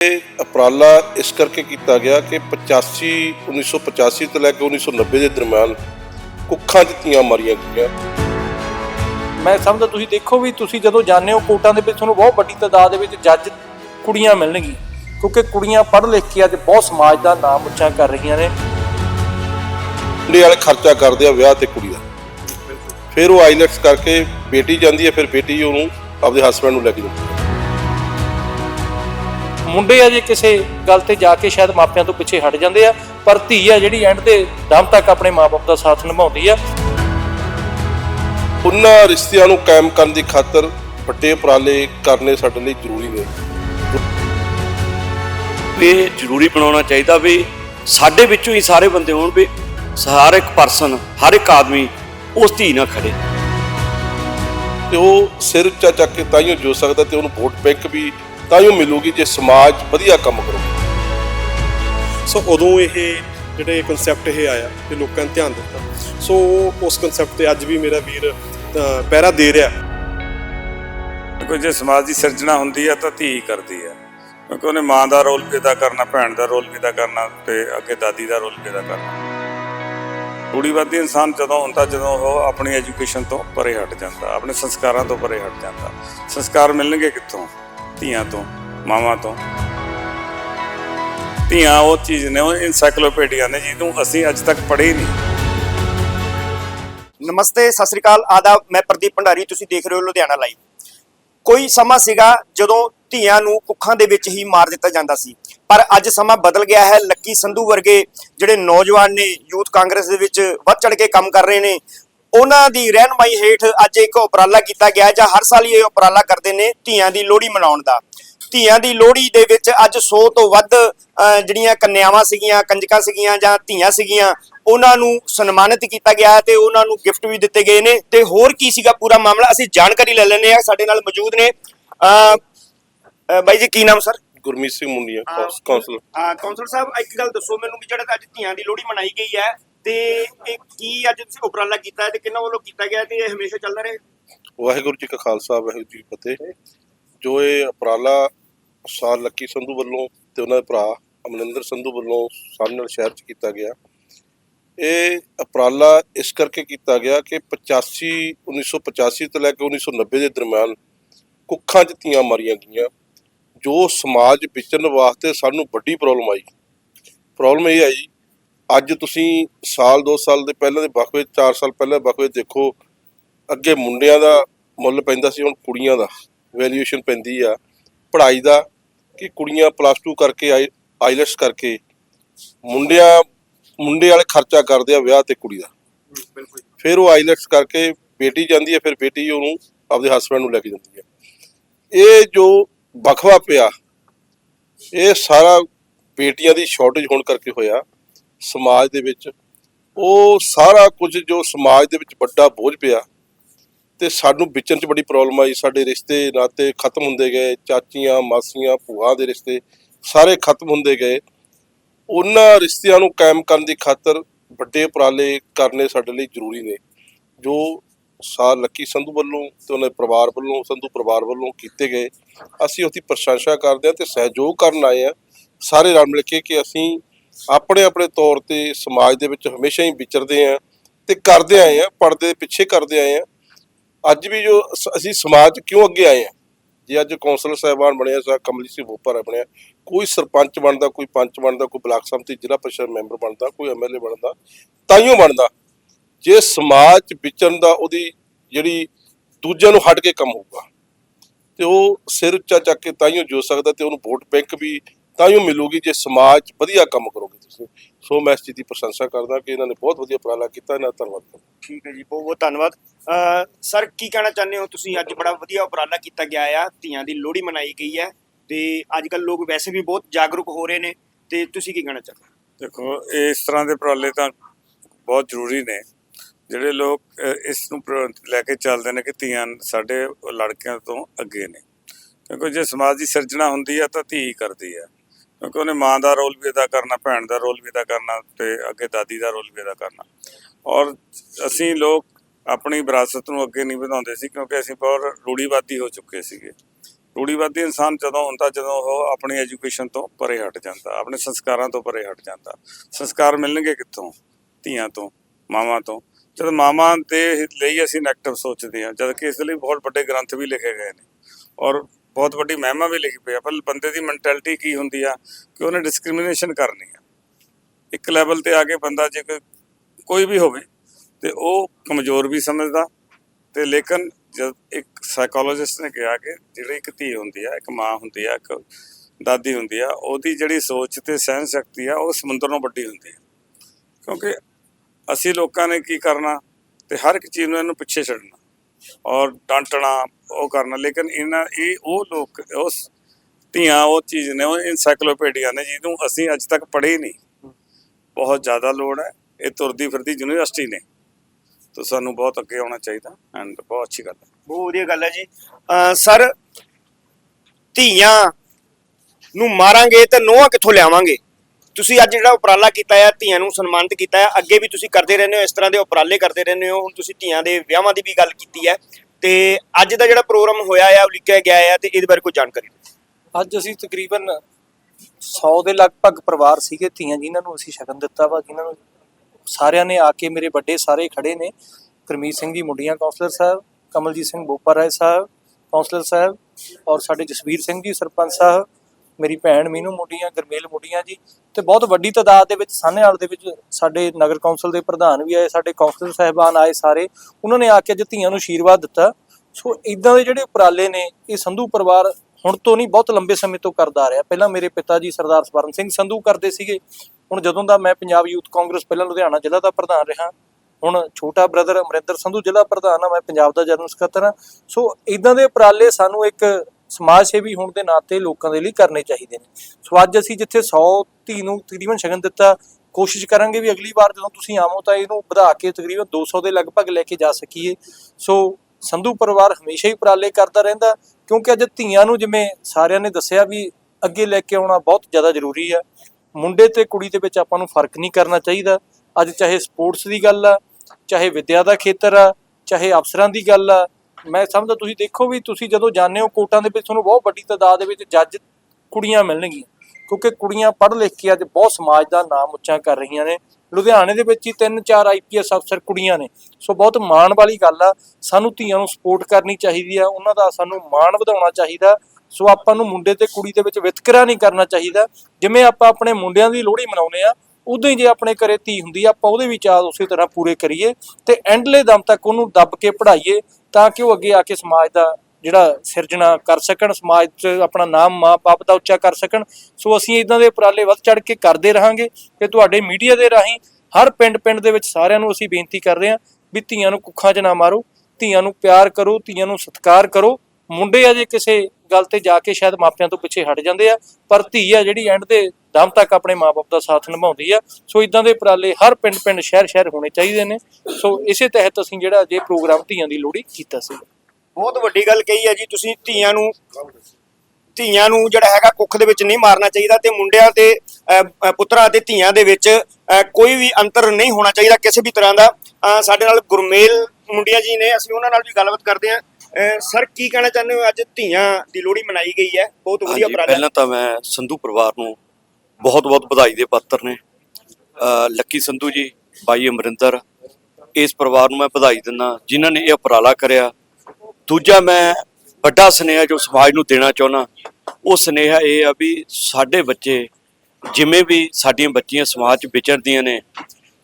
ਇਹ ਉਪਰਾਲਾ ਇਸ ਕਰਕੇ ਕੀਤਾ ਗਿਆ ਕਿ 85 1985 ਤੋਂ ਲੈ ਕੇ 1990 ਦੇ ਦਰਮਿਆਨ ਕੁੱਖਾਂ ਧੀਆਂ ਮਾਰੀਆਂ ਗਈਆਂ। ਮੈਂ ਸਮਝਦਾ ਤੁਸੀਂ ਦੇਖੋ ਵੀ ਤੁਸੀਂ ਜਦੋਂ ਜਾਂਦੇ ਹੋ ਕੋਰਟਾਂ ਦੇ ਵਿੱਚ ਤੁਹਾਨੂੰ ਬਹੁਤ ਵੱਡੀ ਤਾਦਾਦ ਦੇ ਵਿੱਚ ਜੱਜ ਕੁੜੀਆਂ ਮਿਲਣਗੀ ਕਿਉਂਕਿ ਕੁੜੀਆਂ ਪੜ੍ਹ ਲਿਖ ਕੇ ਅੱਜ ਬਹੁਤ ਸਮਾਜ ਦਾ ਨਾਮ ਉੱਚਾ ਕਰ ਰਹੀਆਂ ਨੇ। ਮੁੰਡੇ ਵਾਲੇ ਖਰਚਾ ਕਰਦੇ ਆ ਵਿਆਹ ਤੇ ਕੁੜੀ ਦਾ ਫਿਰ ਉਹ ਆਈਲੈਟਸ ਕਰਕੇ ਬੇਟੀ ਜਾਂਦੀ ਹੈ ਫਿਰ ਬੇਟੀ ਉਹਨੂੰ ਆਪਦੇ ਹਸਬੰਡ ਨੂੰ ਲੈ ਕੇ ਜਾਂਦੀ ਹੈ। ਮੁੰਡੇ ਆ ਜੇ ਕਿਸੇ ਗੱਲ ਤੇ ਜਾ ਕੇ ਸ਼ਾਇਦ ਮਾਪਿਆਂ ਤੋਂ ਪਿੱਛੇ ਹਟ ਜਾਂਦੇ ਆ ਪਰ ਧੀ ਆ ਜਿਹੜੀ ਐਂਡ ਤੇ ਦਮ ਤੱਕ ਆਪਣੇ ਮਾਪੇ ਦਾ ਸਾਥ ਨਿਭਾਉਂਦੀ ਆ। ਉਹਨਾਂ ਰਿਸ਼ਤਿਆਂ ਨੂੰ ਕਾਇਮ ਕਰਨ ਦੀ ਖਾਤਰ ਵੱਡੇ ਉਪਰਾਲੇ ਕਰਨੇ ਸਾਡੇ ਲਈ ਜ਼ਰੂਰੀ ਨੇ। ਇਹ ਜ਼ਰੂਰੀ ਬਣਾਉਣਾ ਚਾਹੀਦਾ ਵੀ ਸਾਡੇ ਵਿੱਚੋਂ ਹੀ ਸਾਰੇ ਬੰਦੇ ਹੋਣ ਵੀ ਹਰ ਇੱਕ ਪਰਸਨ ਹਰ ਇੱਕ ਆਦਮੀ ਉਸ ਧੀ ਨਾਲ ਖੜੇ। ਤੇ ਉਹ ਸਿਰ ਉੱਚਾ ਚੱਕ ਕੇ ਤਾਈਓ ਜੋ ਸਕਦਾ ਤੇ ਉਹਨੂੰ ਵੋਟ ਬੈਂਕ ਵੀ ਤਾਈਓ ਮਿਲੂਗੀ ਜੇ ਸਮਾਜ ਵਧੀਆ ਕੰਮ ਕਰੂਗਾ। ਸੋ ਉਦੋਂ ਇਹ ਜਿਹੜੇ ਕਨਸੈਪਟ ਇਹ ਆਇਆ ਤੇ ਲੋਕਾਂ ਨੇ ਧਿਆਨ ਦਿੱਤਾ। ਸੋ ਉਸ ਕਨਸੈਪਟ ਤੇ ਅੱਜ ਵੀ ਮੇਰਾ ਵੀਰ ਪਹਿਰਾ ਦੇ ਰਿਹਾ। ਕੋਈ ਜੇ ਸਮਾਜ ਦੀ ਸਿਰਜਣਾ ਹੁੰਦੀ ਹੈ ਤਾਂ ਧੀ ਕਰਦੀ ਹੈ ਕਿਉਂਕਿ ਉਹਨੇ ਮਾਂ ਦਾ ਰੋਲ ਅਦਾ ਕਰਨਾ ਭੈਣ ਦਾ ਰੋਲ ਅਦਾ ਕਰਨਾ ਤੇ ਅੱਗੇ ਦਾਦੀ ਦਾ ਰੋਲ ਅਦਾ ਕਰਨਾ। ਰੂੜੀਵਾਦੀ ਇਨਸਾਨ ਜਦੋਂ ਹੁੰਦਾ ਜਦੋਂ ਉਹ ਆਪਣੀ ਐਜੂਕੇਸ਼ਨ ਤੋਂ ਪਰੇ ਹਟ ਜਾਂਦਾ ਆਪਣੇ ਸੰਸਕਾਰਾਂ ਤੋਂ ਪਰੇ ਹਟ ਜਾਂਦਾ। ਸੰਸਕਾਰ ਮਿਲਣਗੇ ਕਿੱਥੋਂ? ਧੀਆਂ ਤੋਂ, ਮਾਵਾਂ ਤੋਂ। ਧੀਆਂ ਉਹ ਚੀਜ਼ ਨੇ, ਉਹ ਇਨਸਾਈਕਲੋਪੀਡੀਆ ਨੇ ਜਿਹਨੂੰ ਅਸੀਂ ਅੱਜ ਤੱਕ ਪੜ੍ਹੇ ਨਹੀਂ। ਨਮਸਤੇ, ਸਤਿ ਸ੍ਰੀ ਅਕਾਲ। ਆਦਾਬ, ਮੈਂ ਪ੍ਰਦੀਪ ਭੰਡਾਰੀ, ਤੁਸੀਂ ਦੇਖ ਰਹੇ ਹੋ ਲੁਧਿਆਣਾ ਲਾਈਵ। ਕੋਈ ਸਮਾਂ ਸੀਗਾ ਜਦੋਂ ਧੀਆਂ ਨੂੰ ਕੁੱਖਾਂ ਦੇ ਵਿੱਚ ਹੀ ਮਾਰ ਦਿੱਤਾ ਜਾਂਦਾ ਸੀ। ਪਰ ਅੱਜ ਸਮਾਂ ਬਦਲ ਗਿਆ ਹੈ। ਲੱਕੀ ਸੰਧੂ ਵਰਗੇ ਜਿਹੜੇ ਨੌਜਵਾਨ ਨੇ, ਯੂਥ ਕਾਂਗਰਸ ਦੇ ਵਿੱਚ ਵੱਧ ਚੜ ਕੇ ਕੰਮ ਕਰ ਰਹੇ ਨੇ ਉਹਨਾਂ ਦੀ ਰਹਿਨਮਾਈ ਹੇਠ ਅੱਜ ਇੱਕ ਉਪਰਾਲਾ ਕੀਤਾ ਗਿਆ ਜਾਂ ਹਰ ਸਾਲ ਇਹ ਉਪਰਾਲਾ ਕਰਦੇ ਨੇ ਧੀਆਂ ਦੀ ਲੋਹੜੀ ਮਨਾਉਣ ਦਾ। ਧੀਆਂ ਦੀ ਲੋਹੜੀ ਦੇ ਵਿੱਚ ਅੱਜ 100 ਤੋਂ ਵੱਧ ਜਿਹੜੀਆਂ ਕੰਨਿਆਵਾਂ ਸੀਗੀਆਂ ਕੰਜਕਾਂ ਸੀਗੀਆਂ ਜਾਂ ਧੀਆਂ ਸੀਗੀਆਂ ਉਹਨਾਂ ਨੂੰ ਸਨਮਾਨਿਤ ਕੀਤਾ ਗਿਆ ਤੇ ਉਹਨਾਂ ਨੂੰ ਗਿਫਟ ਵੀ ਦਿੱਤੇ ਗਏ ਨੇ। ਤੇ ਹੋਰ ਕੀ ਸੀਗਾ ਪੂਰਾ ਮਾਮਲਾ? ਅਸੀਂ ਜਾਣਕਾਰੀ ਲੈ ਲੈਂਦੇ ਆ ਸਾਡੇ ਨਾਲ ਮੌਜੂਦ ਨੇ ਬਾਈ ਜੀ ਕੀ ਨਾਮ sir? Gurmeet Singh Mundian councillor. Councillor ਸਾਹਿਬ ਇੱਕ ਗੱਲ ਦੱਸੋ ਮੈਨੂੰ ਵੀ ਜਿਹੜਾ ਅੱਜ ਧੀਆਂ ਦੀ ਲੋਹੜੀ ਮਨਾਈ ਗਈ ਹੈ ਤੇ ਇਹ ਕੀ ਅੱਜ ਤੁਸੀਂ ਉਪਰਾਲਾ ਕੀਤਾ ਹੈ ਤੇ ਕਿੰਨਾ ਵੱਲੋਂ ਕੀਤਾ ਗਿਆ ਤੇ ਇਹ ਹਮੇਸ਼ਾ ਚੱਲਦਾ ਰਹੇ? ਵਾਹਿਗੁਰੂ ਜੀ ਕਾ ਖਾਲਸਾ, ਵਾਹਿਗੁਰੂ ਜੀ ਕੀ ਫਤਿਹ। ਜੋ ਇਹ ਉਪਰਾਲਾ ਸਾਰ ਲੱਕੀ ਸੰਧੂ ਵੱਲੋਂ ਤੇ ਉਹਨਾਂ ਦੇ ਭਰਾ ਅਮਰਿੰਦਰ ਸੰਧੂ ਵੱਲੋਂ ਸਾਡੇ ਨਾਲ ਸ਼ਹਿਰ 'ਚ ਕੀਤਾ ਗਿਆ, ਇਹ ਉਪਰਾਲਾ ਇਸ ਕਰਕੇ ਕੀਤਾ ਗਿਆ ਕਿ 85 1985 ਤੋਂ ਲੈ ਕੇ 1990 ਦੇ ਦਰਮਿਆਨ ਕੁੱਖਾਂ 'ਚ ਤੀਆਂ ਮਾਰੀਆਂ ਗਈਆਂ। ਜੋ ਸਮਾਜ ਵਿਚਰਨ ਵਾਸਤੇ ਸਾਨੂੰ ਵੱਡੀ ਪ੍ਰੋਬਲਮ ਆਈ। ਪ੍ਰੋਬਲਮ ਇਹ ਆਈ ਅੱਜ ਤੁਸੀਂ ਸਾਲ 2 ਸਾਲ ਦੇ ਪਹਿਲਾਂ ਦੇ ਵਕਫੇ 4 ਸਾਲ ਪਹਿਲਾਂ ਵਕਫੇ ਦੇਖੋ ਅੱਗੇ ਮੁੰਡਿਆਂ ਦਾ ਮੁੱਲ ਪੈਂਦਾ ਸੀ ਹੁਣ ਕੁੜੀਆਂ ਦਾ ਵੈਲਿਊਏਸ਼ਨ ਪੈਂਦੀ ਆ। ਪੜ੍ਹਾਈ ਦਾ ਕਿ ਕੁੜੀਆਂ ਪਲੱਸ 2 ਕਰਕੇ ਆਈਲੈਟਸ ਕਰਕੇ ਮੁੰਡਿਆਂ ਮੁੰਡੇ ਵਾਲੇ ਖਰਚਾ ਕਰਦੇ ਆ ਵਿਆਹ ਤੇ ਕੁੜੀ ਦਾ। ਬਿਲਕੁਲ। ਫਿਰ ਉਹ ਆਈਲੈਟਸ ਕਰਕੇ ਬੇਟੀ ਜਾਂਦੀ ਹੈ ਫਿਰ ਬੇਟੀ ਉਹਨੂੰ ਆਪਦੇ ਹਸਬੰਡ ਨੂੰ ਲੈ ਕੇ ਜਾਂਦੀ ਹੈ ਇਹ ਜੋ ਬਖਵਾ ਪਿਆ ਇਹ ਸਾਰਾ ਬੇਟੀਆਂ ਦੀ ਸ਼ਾਰਟੇਜ ਹੋਣ ਕਰਕੇ ਹੋਇਆ। ਸਮਾਜ ਦੇ ਵਿੱਚ, ਉਹ ਸਾਰਾ ਕੁਝ ਜੋ ਸਮਾਜ ਦੇ ਵਿੱਚ ਵੱਡਾ ਬੋਝ ਪਿਆ ਤੇ ਸਾਨੂੰ ਵਿਚਨ ਚ ਬੜੀ ਪ੍ਰੋਬਲਮ ਆਈ। ਸਾਡੇ ਰਿਸ਼ਤੇ ਨਾਤੇ ਖਤਮ ਹੁੰਦੇ ਗਏ, ਚਾਚੀਆਂ, ਮਾਸੀਆਂ, ਭੂਆ ਦੇ ਰਿਸ਼ਤੇ ਸਾਰੇ ਖਤਮ ਹੁੰਦੇ ਗਏ। ਉਹਨਾਂ ਰਿਸ਼ਤਿਆਂ ਨੂੰ ਕਾਇਮ ਕਰਨ ਦੀ ਖਾਤਰ ਵੱਡੇ ਉਪਰਾਲੇ ਕਰਨੇ ਸਾਡੇ ਲਈ ਜ਼ਰੂਰੀ ਨੇ। ਜੋ ਸਾਰ ਲੱਕੀ ਸੰਧੂ ਵੱਲੋਂ ਤੇ ਉਹਨਾਂ ਦੇ ਪਰਿਵਾਰ ਵੱਲੋਂ, ਸੰਧੂ ਪਰਿਵਾਰ ਵੱਲੋਂ ਕੀਤੇ ਗਏ, ਅਸੀਂ ਉਹਦੀ ਪ੍ਰਸ਼ੰਸਾ ਕਰਦੇ ਹਾਂ ਤੇ ਸਹਿਯੋਗ ਕਰਨ ਆਏ ਆ ਸਾਰੇ ਰਲ ਮਿਲ ਕੇ ਕਿ ਅਸੀਂ ਆਪਣੇ ਆਪਣੇ ਤੌਰ ਤੇ ਸਮਾਜ ਦੇ ਵਿੱਚ ਹਮੇਸ਼ਾ ਹੀ ਵਿਚਰਦੇ ਆ ਤੇ ਕਰਦੇ ਆਏ ਆ ਪਰਦੇ ਪਿੱਛੇ ਕਰਦੇ ਆਏ ਆ ਅੱਜ ਵੀ ਜੋ ਅਸੀਂ ਸਮਾਜ 'ਚ ਕਿਉਂ ਅੱਗੇ ਆਏ ਆ ਜੇ ਅੱਜ ਕੌਂਸਲਰ ਸਾਹਿਬਾਨ ਬਣਿਆ ਸਾ ਕਮਲੀ ਸਿੰਘ ਬੋਪਰ ਬਣਿਆ, ਕੋਈ ਸਰਪੰਚ ਬਣਦਾ, ਕੋਈ ਪੰਚ ਬਣਦਾ, ਕੋਈ ਬਲਾਕ ਸਮਿਤੀ, ਜ਼ਿਲ੍ਹਾ ਪਰਿਸ਼ਦ ਮੈਂਬਰ ਬਣਦਾ, ਕੋਈ ਐਮਐਲਏ ਬਣਦਾ ਤਾਈਓ ਬਣਦਾ। ਜੇ ਸਮਾਜ 'ਚ ਵਿਚਰਨ ਦਾ ਉਹਦੀ ਜਿਹੜੀ ਦੂਜਿਆਂ ਨੂੰ ਹਟ ਕੇ ਕੰਮ ਹੋਊਗਾ, ਤੇ ਉਹ ਸਿਰ ਉੱਚਾ ਚੱਕ ਕੇ ਤਾਈਓ ਜੋ ਸਕਦਾ ਤੇ ਉਹਨੂੰ ਵੋਟ ਬੈਂਕ ਵੀ ਤਾਈਓ ਮਿਲੂਗੀ, ਜੇ ਸਮਾਜ ਵਧੀਆ ਕੰਮ ਕਰੋਗੇ। ਤੁਸੀਂ। ਸੋ ਮੈਂ ਇਸ ਚੀਜ਼ ਦੀ ਪ੍ਰਸ਼ੰਸਾ ਕਰਦਾ ਕਿ ਇਹਨਾਂ ਨੇ ਬਹੁਤ ਵਧੀਆ ਉਪਰਾਲਾ ਕੀਤਾ ਇਹਨਾਂ ਦਾ ਧੰਨਵਾਦ ਕਰਦਾ। ਠੀਕ ਹੈ ਜੀ ਬਹੁਤ ਬਹੁਤ ਧੰਨਵਾਦ। ਸਰ ਕੀ ਕਹਿਣਾ ਚਾਹੁੰਦੇ ਹੋ? ਤੁਸੀਂ ਅੱਜ ਬੜਾ ਵਧੀਆ ਉਪਰਾਲਾ ਕੀਤਾ ਗਿਆ ਆ ਧੀਆਂ ਦੀ ਲੋਹੜੀ ਮਨਾਈ ਗਈ ਹੈ ਤੇ ਅੱਜ ਕੱਲ ਲੋਕ ਵੈਸੇ ਵੀ ਬਹੁਤ ਜਾਗਰੂਕ ਹੋ ਰਹੇ ਨੇ ਤੇ ਤੁਸੀਂ ਕੀ ਕਹਿਣਾ ਚਾਹੁੰਦੇ ਹੋ? ਦੇਖੋ ਇਸ ਤਰ੍ਹਾਂ ਦੇ ਉਪਰਾਲੇ ਤਾਂ ਬਹੁਤ ਜ਼ਰੂਰੀ ਨੇ। ਜਿਹੜੇ ਲੋਕ ਇਸ ਨੂੰ ਲੈ ਕੇ ਚੱਲਦੇ ਨੇ ਕਿ ਧੀਆਂ ਸਾਡੇ ਲੜਕਿਆਂ ਤੋਂ ਅੱਗੇ ਨੇ। ਕਿਉਂਕਿ ਜੇ ਸਮਾਜ ਦੀ ਸਿਰਜਣਾ ਹੁੰਦੀ ਹੈ ਤਾਂ ਧੀ ਕਰਦੀ ਹੈ ਕਿਉਂਕਿ ਉਹਨੇ ਮਾਂ ਦਾ ਰੋਲ ਵੀ ਅਦਾ ਕਰਨਾ, ਭੈਣ ਦਾ ਰੋਲ ਵੀ ਅਦਾ ਕਰਨਾ ਤੇ ਅੱਗੇ ਦਾਦੀ ਦਾ ਰੋਲ ਵੀ ਅਦਾ ਕਰਨਾ। ਔਰ ਅਸੀਂ ਲੋਕ ਆਪਣੀ ਵਿਰਾਸਤ ਨੂੰ ਅੱਗੇ ਨਹੀਂ ਵਧਾਉਂਦੇ ਸੀ ਕਿਉਂਕਿ ਅਸੀਂ ਬਹੁਤ ਰੂੜੀਵਾਦੀ ਹੋ ਚੁੱਕੇ ਸੀਗੇ। ਰੂੜੀਵਾਦੀ ਇਨਸਾਨ ਜਦੋਂ ਹੁੰਦਾ, ਜਦੋਂ ਉਹ ਆਪਣੀ ਐਜੂਕੇਸ਼ਨ ਤੋਂ ਪਰੇ ਹਟ ਜਾਂਦਾ, ਆਪਣੇ ਸੰਸਕਾਰਾਂ ਤੋਂ ਪਰੇ ਹਟ ਜਾਂਦਾ। ਸੰਸਕਾਰ ਮਿਲਣਗੇ ਕਿੱਥੋਂ? ਧੀਆਂ ਤੋਂ, ਮਾਵਾਂ ਤੋਂ। ਜਦ ਮਾਵਾਂ ਦੇ ਲਈ ਅਸੀਂ ਨੈਗੇਟਿਵ ਸੋਚਦੇ ਹਾਂ, ਜਦ ਕਿ ਇਸ ਲਈ ਬਹੁਤ ਵੱਡੇ ਗ੍ਰੰਥ ਵੀ ਲਿਖੇ ਗਏ ਨੇ। ਔਰ ਬਹੁਤ ਵੱਡੀ ਮਹਿਮਾ ਵੀ ਲਿਖੀ ਪਈ ਆ, ਪਰ ਬੰਦੇ ਦੀ ਮੈਂਟੈਲਿਟੀ ਕੀ ਹੁੰਦੀ ਆ ਕਿ ਉਹਨੇ ਡਿਸਕ੍ਰਿਮੀਨੇਸ਼ਨ ਕਰਨੀ ਆ। ਇੱਕ ਲੈਵਲ ਤੇ ਆ ਕੇ ਬੰਦਾ ਜੇ ਕੋਈ- ਵੀ ਹੋਵੇ ਤੇ ਉਹ ਕਮਜ਼ੋਰ ਵੀ ਸਮਝਦਾ ਤੇ ਲੇਕਿਨ ਜਦ ਇੱਕ ਸਾਈਕੋਲੋਜਿਸਟ ਨੇ ਕਿਹਾ ਕਿ ਜਿਹੜੀ ਇੱਕ ਧੀ ਹੁੰਦੀ ਆ, ਇੱਕ ਮਾਂ ਹੁੰਦੀ ਆ, ਇੱਕ ਦਾਦੀ ਹੁੰਦੀ ਆ, ਉਹਦੀ ਜਿਹੜੀ ਸੋਚ ਤੇ ਸਹਿਣ ਸ਼ਕਤੀ ਆ, ਉਹ ਸਮੁੰਦਰ ਨਾਲੋਂ ਵੱਡੀ ਹੁੰਦੀ ਆ। ਕਿਉਂਕਿ ਅਸੀਂ ਲੋਕਾਂ ਨੇ ਕੀ ਕਰਨਾ ਤੇ ਹਰ ਇੱਕ ਚੀਜ਼ ਨੂੰ ਇਹਨੂੰ ਪਿੱਛੇ ਛੱਡਣਾ। ਔਰ ਡਾਂਟਣਾ ਉਹ ਕਰਨਾ, ਲੇਕਿਨ ਇਹਨਾਂ, ਇਹ ਉਹ ਲੋਕ, ਉਸ ਧੀਆਂ, ਉਹ ਚੀਜ਼ ਨੇ, ਉਹ ਇਨਸਾਈਕਲੋਪੀਡੀਆ ਨੇ, ਜਿਹਨੂੰ ਅਸੀਂ ਅੱਜ ਤੱਕ ਪੜ੍ਹੇ ਹੀ ਨਹੀਂ। ਬਹੁਤ ਜ਼ਿਆਦਾ ਲੋੜ ਹੈ, ਇਹ ਤੁਰਦੀ ਫਿਰਦੀ ਯੂਨੀਵਰਸਿਟੀ ਨੇ। ਤਾਂ ਸਾਨੂੰ ਬਹੁਤ ਅੱਗੇ ਆਉਣਾ ਚਾਹੀਦਾ ਐਂਡ ਬਹੁਤ ਅੱਛੀ ਗੱਲ ਹੈ। ਬਹੁਤ ਵਧੀਆ ਗੱਲ ਹੈ ਜੀ। ਅਹ ਸਰ, ਧੀਆਂ ਨੂੰ ਮਾਰਾਂਗੇ ਤਾਂ ਨੋਹਾਂ ਕਿੱਥੋਂ ਲਿਆਵਾਂਗੇ? ਤੁਸੀਂ ਅੱਜ ਜਿਹੜਾ ਉਪਰਾਲਾ ਕੀਤਾ ਹੈ, ਧੀਆਂ ਨੂੰ ਸਨਮਾਨਿਤ ਕੀਤਾ ਹੈ, ਅੱਗੇ ਵੀ ਤੁਸੀਂ ਕਰਦੇ ਰਹਿੰਦੇ ਹੋ, ਇਸ ਤਰ੍ਹਾਂ ਦੇ ਉਪਰਾਲੇ ਕਰਦੇ ਰਹਿੰਦੇ ਹੋ, ਹੁਣ ਤੁਸੀਂ ਧੀਆਂ ਦੇ ਵਿਆਹਾਂ ਦੀ ਵੀ ਗੱਲ ਕੀਤੀ ਹੈ, ਤੇ ਅੱਜ ਦਾ ਜਿਹੜਾ ਪ੍ਰੋਗਰਾਮ ਹੋਇਆ ਹੈ ਉਲੀਕਿਆ ਗਿਆ ਹੈ, ਤੇ ਇਹਦੇ ਬਾਰੇ ਕੋਈ ਜਾਣਕਾਰੀ ਦਿਓ। ਅੱਜ ਅਸੀਂ ਤਕਰੀਬਨ 100 ਦੇ ਲਗਭਗ ਪਰਿਵਾਰ ਸੀਗੇ, ਧੀਆਂ ਜਿਨ੍ਹਾਂ ਨੂੰ ਅਸੀਂ ਸ਼ਗਨ ਦਿੱਤਾ ਵਾ, ਜਿਨ੍ਹਾਂ ਨੂੰ ਸਾਰਿਆਂ ਨੇ ਆ ਕੇ ਮੇਰੇ ਵੱਡੇ ਸਾਰੇ ਖੜੇ ਨੇ, ਕਰਮੀਤ ਸਿੰਘ ਜੀ ਮੁੰਡੀਆਂ ਕਾਉਂਸਲਰ ਸਾਹਿਬ, ਕਮਲਜੀਤ ਸਿੰਘ ਬੋਪਾ ਰਾਏ ਸਾਹਿਬ ਕਾਉਂਸਲਰ ਸਾਹਿਬ ਔਰ ਸਾਡੇ ਜਸਵੀਰ ਸਿੰਘ ਜੀ, ਸਰਪੰਚ ਸਾਹਿਬ ਮੇਰੀ ਭੈਣ ਮੀਨੂ ਮੁੰਡੀਆਂ, ਗਰਮੇਲ ਮੁੰਡੀਆਂ ਜੀ, ਤੇ ਬਹੁਤ ਵੱਡੀ ਤਾਦਾਦ ਦੇ ਵਿੱਚ ਸਾਹਨੇਵਾਲ ਦੇ ਵਿੱਚ ਸਾਡੇ ਨਗਰ ਕੌਂਸਲ ਦੇ ਪ੍ਰਧਾਨ ਵੀ ਆਏ, ਸਾਡੇ ਕੌਂਸਲ ਸਾਹਿਬਾਨ ਆਏ ਸਾਰੇ, ਉਹਨਾਂ ਨੇ ਆ ਕੇ ਅੱਜ ਧੀਆਂ ਨੂੰ ਆਸ਼ੀਰਵਾਦ ਦਿੱਤਾ। ਸੋ ਇਦਾਂ ਦੇ ਜਿਹੜੇ ਉਪਰਾਲੇ ਨੇ, ਇਹ ਸੰਧੂ ਪਰਿਵਾਰ ਹੁਣ ਤੋਂ ਨਹੀਂ, ਬਹੁਤ ਲੰਬੇ ਸਮੇਂ ਤੋਂ ਕਰਦਾ ਆ ਰਿਹਾ। ਪਹਿਲਾਂ ਮੇਰੇ ਪਿਤਾ ਜੀ ਸਰਦਾਰ ਸਵਰਨ ਸਿੰਘ ਸੰਧੂ ਕਰਦੇ ਸੀਗੇ, ਹੁਣ ਜਦੋਂ ਦਾ ਮੈਂ ਪੰਜਾਬ ਯੂਥ ਕਾਂਗਰਸ, ਪਹਿਲਾਂ ਲੁਧਿਆਣਾ ਜ਼ਿਲ੍ਹਾ ਦਾ ਪ੍ਰਧਾਨ ਰਿਹਾ, ਹੁਣ ਛੋਟਾ ਬ੍ਰਦਰ ਅਮਰਿੰਦਰ ਸੰਧੂ ਜ਼ਿਲ੍ਹਾ ਪ੍ਰਧਾਨ ਆ, ਮੈਂ ਪੰਜਾਬ ਦਾ ਜਨਰਲ ਸਕੱਤਰ ਆ। ਸੋ ਇਦਾਂ ਦੇ ਉਪਰਾਲੇ ਸਾਨੂੰ ਇੱਕ ਸਮਾਜ ਸੇਵੀ ਹੋਣ ਦੇ ਨਾਤੇ ਲੋਕਾਂ ਦੇ ਲਈ ਕਰਨੇ ਚਾਹੀਦੇ ਨੇ। ਸੋ ਅੱਜ ਅਸੀਂ ਜਿੱਥੇ 100 ਧੀ ਨੂੰ ਤਕਰੀਬਨ ਸ਼ਗਨ ਦਿੱਤਾ, ਕੋਸ਼ਿਸ਼ ਕਰਾਂਗੇ ਵੀ ਅਗਲੀ ਵਾਰ ਜਦੋਂ ਤੁਸੀਂ ਆਵੋ ਤਾਂ ਇਹਨੂੰ ਵਧਾ ਕੇ ਤਕਰੀਬਨ 200 ਦੇ ਲਗਭਗ ਲੈ ਕੇ ਜਾ ਸਕੀਏ। ਸੋ ਸੰਧੂ ਪਰਿਵਾਰ ਹਮੇਸ਼ਾ ਹੀ ਉਪਰਾਲੇ ਕਰਦਾ ਰਹਿੰਦਾ, ਕਿਉਂਕਿ ਅੱਜ ਧੀਆਂ ਨੂੰ ਜਿਵੇਂ ਸਾਰਿਆਂ ਨੇ ਦੱਸਿਆ ਵੀ ਅੱਗੇ ਲੈ ਕੇ ਆਉਣਾ ਬਹੁਤ ਜ਼ਿਆਦਾ ਜ਼ਰੂਰੀ ਆ। ਮੁੰਡੇ ਤੇ ਕੁੜੀ ਦੇ ਵਿੱਚ ਆਪਾਂ ਨੂੰ ਫ਼ਰਕ ਨਹੀਂ ਕਰਨਾ ਚਾਹੀਦਾ। ਅੱਜ ਚਾਹੇ ਸਪੋਰਟਸ ਦੀ ਗੱਲ ਆ, ਚਾਹੇ ਵਿੱਦਿਆ ਦਾ ਖੇਤਰ ਆ, ਚਾਹੇ ਅਫਸਰਾਂ ਦੀ ਗੱਲ ਆ ਮੈਂ ਸਮਝਦਾ ਤੁਸੀਂ ਦੇਖੋ ਵੀ ਤੁਸੀਂ ਜਦੋਂ ਜਾਂਦੇ ਹੋ ਕੋਟਾਂ ਦੇ ਵਿੱਚ ਤੁਹਾਨੂੰ ਬਹੁਤ ਵੱਡੀ ਤਾਦਾਦ ਦੇ ਵਿੱਚ ਜੱਜ ਕੁੜੀਆਂ ਮਿਲਣਗੀਆਂ, ਕਿਉਂਕਿ ਕੁੜੀਆਂ ਪੜ੍ਹ ਲਿਖ ਕੇ ਅੱਜ ਬਹੁਤ ਸਮਾਜ ਦਾ ਨਾਮ ਉੱਚਾ ਕਰ ਰਹੀਆਂ ਨੇ। ਲੁਧਿਆਣੇ ਦੇ ਵਿੱਚ ਹੀ ਤਿੰਨ ਚਾਰ ਆਈਪੀਐਸ ਅਫਸਰ ਕੁੜੀਆਂ ਨੇ। ਸੋ ਬਹੁਤ ਮਾਣ ਵਾਲੀ ਗੱਲ ਆ, ਸਾਨੂੰ ਧੀਆਂ ਨੂੰ ਸਪੋਰਟ ਕਰਨੀ ਚਾਹੀਦੀ ਆ, ਉਹਨਾਂ ਦਾ ਸਾਨੂੰ ਮਾਣ ਵਧਾਉਣਾ ਚਾਹੀਦਾ। ਸੋ ਆਪਾਂ ਨੂੰ ਮੁੰਡੇ ਤੇ ਕੁੜੀ ਦੇ ਵਿੱਚ ਵਿਤਕਰਾ ਨਹੀਂ ਕਰਨਾ ਚਾਹੀਦਾ। ਜਿਵੇਂ ਆਪਾਂ ਆਪਣੇ ਮੁੰਡਿਆਂ ਦੀ ਲੋਹੜੀ ਮਨਾਉਂਦੇ ਆ, ਉਦੋਂ ਹੀ ਜੇ ਆਪਣੇ ਘਰੇ ਧੀ ਹੁੰਦੀ ਆ, ਆਪਾਂ ਉਹਦੇ ਵੀ ਚਾਅ ਉਸੇ ਤਰ੍ਹਾਂ ਪੂਰੇ ਕਰੀਏ ਤੇ ਐਂਡਲੇ ਦਮ ਤੱਕ ਉਹਨੂੰ ਦੱਬ ਕੇ ਪੜ੍ਹਾਈਏ। ਤਾਂ ਕਿ ਉਹ ਅੱਗੇ ਆ ਕੇ ਸਮਾਜ ਦਾ ਜਿਹੜਾ ਸਿਰਜਣਾ ਕਰ ਸਕਣ, ਸਮਾਜ 'ਚ ਆਪਣਾ ਨਾਮ, ਮਾਂ-ਬਾਪ ਦਾ ਉੱਚਾ ਕਰ ਸਕਣ। ਸੋ ਅਸੀਂ ਇਦਾਂ ਦੇ ਉਪਰਾਲੇ ਵੱਧ ਚੜ ਕੇ ਕਰਦੇ ਰਹਾਂਗੇ ਤੇ ਤੁਹਾਡੇ ਮੀਡੀਆ ਦੇ ਰਾਹੀਂ ਹਰ ਪਿੰਡ-ਪਿੰਡ ਦੇ ਵਿੱਚ ਸਾਰਿਆਂ ਨੂੰ ਅਸੀਂ ਬੇਨਤੀ ਕਰ ਰਹੇ ਹਾਂ ਵੀ ਧੀਆਂ ਨੂੰ ਕੁੱਖਾਂ 'ਚ ਨਾ ਮਾਰੋ, ਧੀਆਂ ਨੂੰ ਪਿਆਰ ਕਰੋ, ਧੀਆਂ ਨੂੰ ਸਤਿਕਾਰ ਕਰੋ। ਮੁੰਡੇ ਅਜੇ ਕਿਸੇ ਗੱਲ ਤੇ ਜਾ ਕੇ ਸ਼ਾਇਦ ਮਾਪਿਆਂ ਤੋਂ ਪਿੱਛੇ ਹਟ ਜਾਂਦੇ ਆ ਪਰ ਧੀ ਆ ਜਿਹੜੀ ਐਂਡ ਦੇ ਦਮ ਤੱਕ ਆਪਣੇ ਮਾਪੇ ਦਾ ਸਾਥ ਨਿਭਾਉਂਦੀ ਆ। ਸੋ ਇਦਾਂ ਦੇ ਉਪਰਾਲੇ ਹਰ ਪਿੰਡ-ਪਿੰਡ ਸ਼ਹਿਰ-ਸ਼ਹਿਰ ਹੋਣੇ ਚਾਹੀਦੇ ਨੇ। ਸੋ ਇਸੇ ਤਹਿਤ ਅਸੀਂ ਜਿਹੜਾ ਜੇ ਪ੍ਰੋਗਰਾਮ ਧੀਆਂ ਦੀ ਲੋਹੜੀ ਕੀਤਾ ਸੀ। ਬਹੁਤ ਵੱਡੀ ਗੱਲ ਕਹੀ ਹੈ ਜੀ ਤੁਸੀਂ ਧੀਆਂ ਨੂੰ ਧੀਆਂ ਨੂੰ ਜਿਹੜਾ ਹੈਗਾ ਕੁੱਖ ਦੇ ਵਿੱਚ ਨਹੀਂ ਮਾਰਨਾ ਚਾਹੀਦਾ ਤੇ ਮੁੰਡਿਆਂ ਤੇ ਅਹ, ਪੁੱਤਰਾਂ ਤੇ ਧੀਆਂ ਦੇ ਵਿੱਚ ਕੋਈ ਵੀ ਅੰਤਰ ਨਹੀਂ ਹੋਣਾ ਚਾਹੀਦਾ ਕਿਸੇ ਵੀ ਤਰ੍ਹਾਂ ਦਾ। ਅਹ, ਸਾਡੇ ਨਾਲ ਗੁਰਮੇਲ ਮੁੰਡਿਆਂ ਜੀ ਨੇ ਅਸੀਂ ਉਹਨਾਂ ਨਾਲ ਵੀ ਗੱਲਬਾਤ ਕਰਦੇ ਹਾਂ। ਸਰ ਕੀ ਕਹਿਣਾ ਚਾਹੁੰਦੇ ਹੋ? ਅੱਜ ਧੀਆਂ ਦੀ ਲੋਹੜੀ ਮਨਾਈ ਗਈ ਹੈ। ਬਹੁਤ ਵਧੀਆ ਹਾਂਜੀ ਉਪਰਾਲਾ ਪਹਿਲਾਂ ਤਾਂ ਮੈਂ ਸੰਧੂ ਪਰਿਵਾਰ ਨੂੰ ਬਹੁਤ-ਬਹੁਤ ਵਧਾਈ ਦੇ ਪਾਤਰ ਨੇ। ਅਹ ਲੱਕੀ ਸੰਧੂ ਜੀ ਬਾਈ ਅਮਰਿੰਦਰ ਇਸ ਪਰਿਵਾਰ ਨੂੰ ਮੈਂ ਵਧਾਈ ਦਿੰਦਾ ਜਿਨ੍ਹਾਂ ਨੇ ਇਹ ਉਪਰਾਲਾ ਕਰਿਆ। ਦੂਜਾ ਮੈਂ ਵੱਡਾ ਸੁਨੇਹਾ ਜੋ ਸਮਾਜ ਨੂੰ ਦੇਣਾ ਚਾਹੁੰਦਾ ਉਹ ਸੁਨੇਹਾ ਇਹ ਆ ਵੀ ਸਾਡੇ ਬੱਚੇ ਜਿਵੇਂ ਵੀ ਸਾਡੀਆਂ ਬੱਚੀਆਂ ਸਮਾਜ 'ਚ ਵਿਚਰਦੀਆਂ ਨੇ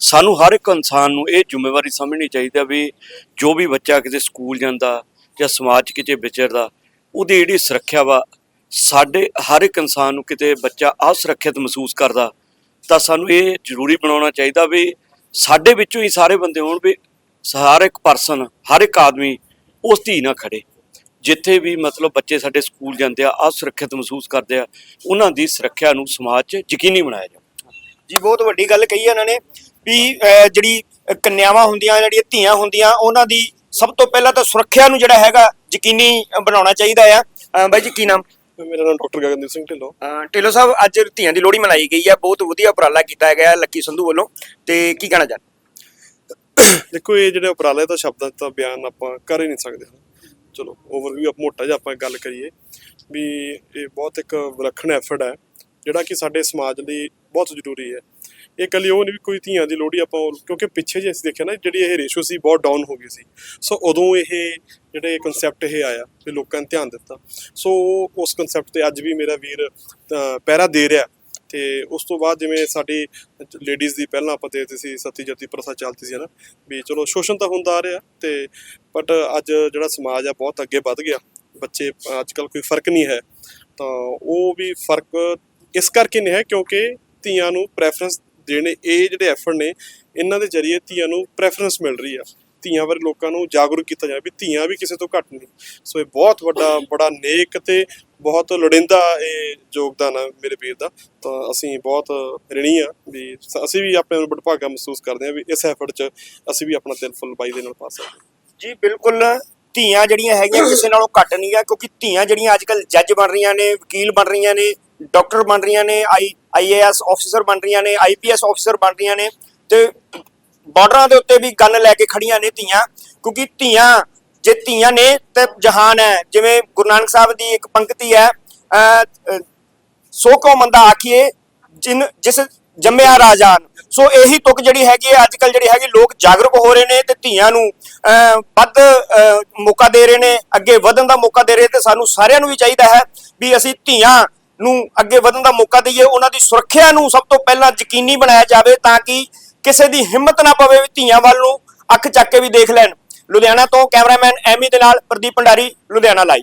ਸਾਨੂੰ ਹਰ ਇੱਕ ਇਨਸਾਨ ਨੂੰ ਇਹ ਜ਼ਿੰਮੇਵਾਰੀ ਸਮਝਣੀ ਚਾਹੀਦੀ ਆ ਵੀ ਜੋ ਵੀ ਬੱਚਾ ਕਿਤੇ ਸਕੂਲ ਜਾਂਦਾ ਜਾਂ ਸਮਾਜ 'ਚ ਕਿਤੇ ਵਿਚਰਦਾ ਉਹਦੀ ਜਿਹੜੀ ਸੁਰੱਖਿਆ ਵਾ ਸਾਡੇ ਹਰ ਇੱਕ ਇਨਸਾਨ ਨੂੰ ਕਿਤੇ ਬੱਚਾ ਅਸੁਰੱਖਿਅਤ ਮਹਿਸੂਸ ਕਰਦਾ ਤਾਂ ਸਾਨੂੰ ਇਹ ਜ਼ਰੂਰੀ ਬਣਾਉਣਾ ਚਾਹੀਦਾ ਵੀ ਸਾਡੇ ਵਿੱਚੋਂ ਹੀ ਸਾਰੇ ਬੰਦੇ ਹੋਣ ਵੀ ਹਰ ਇੱਕ ਪਰਸਨ ਹਰ ਇੱਕ ਆਦਮੀ ਉਸ ਧੀ ਨਾਲ ਖੜੇ। ਜਿੱਥੇ ਵੀ ਮਤਲਬ ਬੱਚੇ ਸਾਡੇ ਸਕੂਲ ਜਾਂਦੇ ਆ ਅਸੁਰੱਖਿਅਤ ਮਹਿਸੂਸ ਕਰਦੇ ਆ ਉਹਨਾਂ ਦੀ ਸੁਰੱਖਿਆ ਨੂੰ ਸਮਾਜ 'ਚ ਯਕੀਨੀ ਬਣਾਇਆ ਜਾਵੇ। ਜੀ ਬਹੁਤ ਵੱਡੀ ਗੱਲ ਕਹੀ ਹੈ ਇਹਨਾਂ ਨੇ ਵੀ ਜਿਹੜੀ ਅਹ, ਕੰਨਿਆਵਾਂ ਹੁੰਦੀਆਂ ਜਿਹੜੀਆਂ ਧੀਆਂ ਹੁੰਦੀਆਂ ਉਹਨਾਂ ਦੀ ਸਭ ਤੋਂ ਪਹਿਲਾਂ ਤਾਂ ਸੁਰੱਖਿਆ ਨੂੰ ਜਿਹੜਾ ਹੈਗਾ ਯਕੀਨੀ ਬਣਾਉਣਾ ਚਾਹੀਦਾ ਆ। ਬਾਈ ਜੀ ਕੀ ਨਾਮ? ਮੇਰਾ ਨਾਮ ਡਾਕਟਰ ਗਗਨਦੀਪ ਸਿੰਘ ਢਿੱਲੋਂ। ਢਿੱਲੋਂ ਸਾਹਿਬ ਅੱਜ ਧੀਆਂ ਦੀ ਲੋਹੜੀ ਮਨਾਈ ਗਈ ਹੈ ਬਹੁਤ ਵਧੀਆ ਉਪਰਾਲਾ ਕੀਤਾ ਗਿਆ ਲੱਕੀ ਸੰਧੂ ਵੱਲੋਂ। ਤੇ ਕੀ ਕਹਿਣਾ ਚਾਹੁੰਦੇ? ਦੇਖੋ ਇਹ ਜਿਹੜੇ ਉਪਰਾਲੇ ਦਾ ਸ਼ਬਦਾਂ ਤਾਂ ਬਿਆਨ ਆਪਾਂ ਕਰ ਹੀ ਨਹੀਂ ਸਕਦੇ। ਚਲੋ ਓਵਰਵਿਊ ਆਪ ਮੋਟਾ ਜਿਹਾ ਆਪਾਂ ਗੱਲ ਕਰੀਏ ਵੀ ਇਹ ਬਹੁਤ ਇੱਕ ਵਿਲੱਖਣ ਐਫਰਟ ਹੈ ਜਿਹੜਾ ਕਿ ਸਾਡੇ ਸਮਾਜ ਲਈ ਬਹੁਤ ਜ਼ਰੂਰੀ ਹੈ। ਇਹ ਇਕੱਲੀ ਉਹ ਨਹੀਂ ਵੀ ਕੋਈ ਧੀਆਂ ਦੀ ਲੋਹੜੀ ਆਪਾਂ ਉਹ- ਕਿਉਂਕਿ ਪਿੱਛੇ ਜੇ ਅਸੀਂ ਦੇਖਿਆ ਨਾ ਜਿਹੜੀ ਇਹ ਰੇਸ਼ੋ ਸੀ ਬਹੁਤ ਡਾਊਨ ਹੋ ਗਈ ਸੀ। ਸੋ ਉਦੋਂ ਇਹ ਜਿਹੜੇ ਕਨਸੈਪਟ ਇਹ ਆਇਆ ਵੀ ਲੋਕਾਂ ਨੇ ਧਿਆਨ ਦਿੱਤਾ। ਸੋ ਉਸ ਕਨਸੈਪਟ ਤੇ ਅੱਜ ਵੀ ਮੇਰਾ ਵੀਰ ਅ, ਪਹਿਰਾ ਦੇ ਰਿਹਾ ਤੇ ਉਸ ਤੋਂ ਬਾਅਦ ਜਿਵੇਂ ਸਾਡੀ ਲੇਡੀਜ਼ ਦੀ ਪਹਿਲਾਂ ਆਪਾਂ ਦੇਖਦੇ ਸੀ ਸਤੀ ਜਤੀ ਪ੍ਰਥਾ ਚੱਲਦੀ ਸੀ ਨਾ ਵੀ ਚਲੋ ਸ਼ੋਸ਼ਣ ਤਾਂ ਹੁੰਦਾ ਆ ਰਿਹਾ ਤੇ ਬਟ ਅੱਜ ਜਿਹੜਾ ਸਮਾਜ ਆ ਬਹੁਤ ਅੱਗੇ ਵੱਧ ਗਿਆ। ਬੱਚੇ ਅੱਜ ਕੱਲ ਕੋਈ ਫ਼ਰਕ ਨਹੀਂ ਹੈ। ਤਾਂ ਉਹ ਵੀ ਫ਼ਰਕ ਇਸ ਕਰਕੇ ਨਹੀਂ ਹੈ ਕਿਉਂਕਿ ਧੀਆਂ ਨੂੰ ਪ੍ਰੈਫਰੈਂਸ ਦੇਣੇ ਇਹ ਜਿਹੜੇ ਐਫਰਟ ਨੇ, ਇਹਨਾਂ ਦੇ ਜ਼ਰੀਏ ਧੀਆਂ ਨੂੰ ਪ੍ਰੈਫਰੈਂਸ ਮਿਲ ਰਹੀ ਆ। ਧੀਆਂ ਬਾਰੇ ਲੋਕਾਂ ਨੂੰ ਜਾਗਰੂਕ ਕੀਤਾ ਜਾਵੇ ਵੀ ਧੀਆਂ ਵੀ ਕਿਸੇ ਤੋਂ ਘੱਟ ਨਹੀਂ। ਸੋ ਇਹ ਬਹੁਤ ਵੱਡਾ, ਬੜਾ ਨੇਕ ਤੇ ਬਹੁਤ ਲੋੜਿੰਦਾ ਇਹ ਯੋਗਦਾਨ ਆ ਮੇਰੇ ਵੀਰ ਦਾ। ਤਾਂ ਅਸੀਂ ਬਹੁਤ ਰਿਣੀ ਆ ਵੀ ਅਸੀਂ ਵੀ ਆਪਣੇ ਨੂੰ ਬੜਭਾਗਾ ਮਹਿਸੂਸ ਕਰਦੇ ਆ ਵੀ ਇਸ ਐਫਰਟ 'ਚ ਅਸੀਂ ਵੀ ਆਪਣਾ ਦਿਲ ਫੁੱਲ ਬਾਈ ਦੇ ਨਾਲ ਪਾ ਸਕਦੇ। ਹਾਂ। ਜੀ, ਬਿਲਕੁਲ ਧੀਆਂ ਜਿਹੜੀਆਂ ਹੈਗੀਆਂ ਕਿਸੇ ਨਾਲੋਂ ਘੱਟ ਨਹੀਂ ਆ, ਕਿਉਂਕਿ ਧੀਆਂ ਜਿਹੜੀਆਂ ਅੱਜ ਕੱਲ ਜੱਜ ਬਣ ਰਹੀਆਂ ਨੇ, ਵਕੀਲ ਬਣ ਰਹੀਆਂ ਨੇ ਡਾਕਟਰ ਬਣ ਰਹੀਆਂ ਨੇ ਆਈ ਆਈਏਐਸ ਆਫੀਸਰ ਬਣ ਰਹੀਆਂ ਨੇ ਆਈਪੀਐਸ ਆਫੀਸਰ ਬਣ ਰਹੀਆਂ ਨੇ ਤੇ ਬਾਰਡਰਾਂ ਦੇ ਉੱਤੇ ਵੀ ਗਨ ਲੈ ਕੇ ਖੜੀਆਂ ਨੇ ਧੀਆਂ ਕਿਉਂਕਿ ਧੀਆਂ ਜੇ ਧੀਆਂ ਨੇ ਤੇ ਜਹਾਨ ਹੈ। ਜਿਵੇਂ ਗੁਰੂ ਨਾਨਕ ਸਾਹਿਬ ਦੀ ਇੱਕ ਪੰਕਤੀ ਹੈ ਅਹ, ਅਹ, ਸੋ ਕੋ ਮੰਦਾ ਆਖੀਏ ਜਿਨ ਜਿਸ ਜੰਮਿਆ ਰਾਜਾਨ। ਸੋ ਇਹੀ ਤੁਕ ਜਿਹੜੀ ਹੈਗੀ ਹੈ ਅੱਜ ਕੱਲ ਜਿਹੜੀ ਹੈਗੀ ਲੋਕ ਜਾਗਰੂਕ ਹੋ ਰਹੇ ਨੇ ਤੇ ਧੀਆਂ ਨੂੰ ਅਹ, ਵੱਧ ਮੌਕਾ ਦੇ ਰਹੇ ਨੇ ਅੱਗੇ ਵਧਣ ਦਾ ਮੌਕਾ ਦੇ ਰਹੇ ਤੇ ਸਾਨੂੰ ਸਾਰਿਆਂ ਨੂੰ ਵੀ ਚਾਹੀਦਾ ਹੈ ਵੀ ਅਸੀਂ ਧੀਆਂ ਨੂੰ ਅੱਗੇ ਵਧਣ ਦਾ ਮੌਕਾ ਦਈਏ, ਉਹਨਾਂ ਦੀ ਸੁਰੱਖਿਆ ਨੂੰ ਸਭ ਤੋਂ ਪਹਿਲਾਂ ਯਕੀਨੀ ਬਣਾਇਆ ਜਾਵੇ ਤਾਂ ਕਿ ਕਿਸੇ ਦੀ ਹਿੰਮਤ ਨਾ ਪਵੇ ਵੀ ਧੀਆਂ ਵੱਲ ਨੂੰ ਅੱਖ ਚੱਕ ਕੇ ਵੀ ਦੇਖ ਲੈਣ। ਲੁਧਿਆਣਾ ਤੋਂ ਕੈਮਰਾਮੈਨ ਐਮੀ ਦੇ ਨਾਲ ਪ੍ਰਦੀਪ ਭੰਡਾਰੀ, ਲੁਧਿਆਣਾ ਲਾਈਵ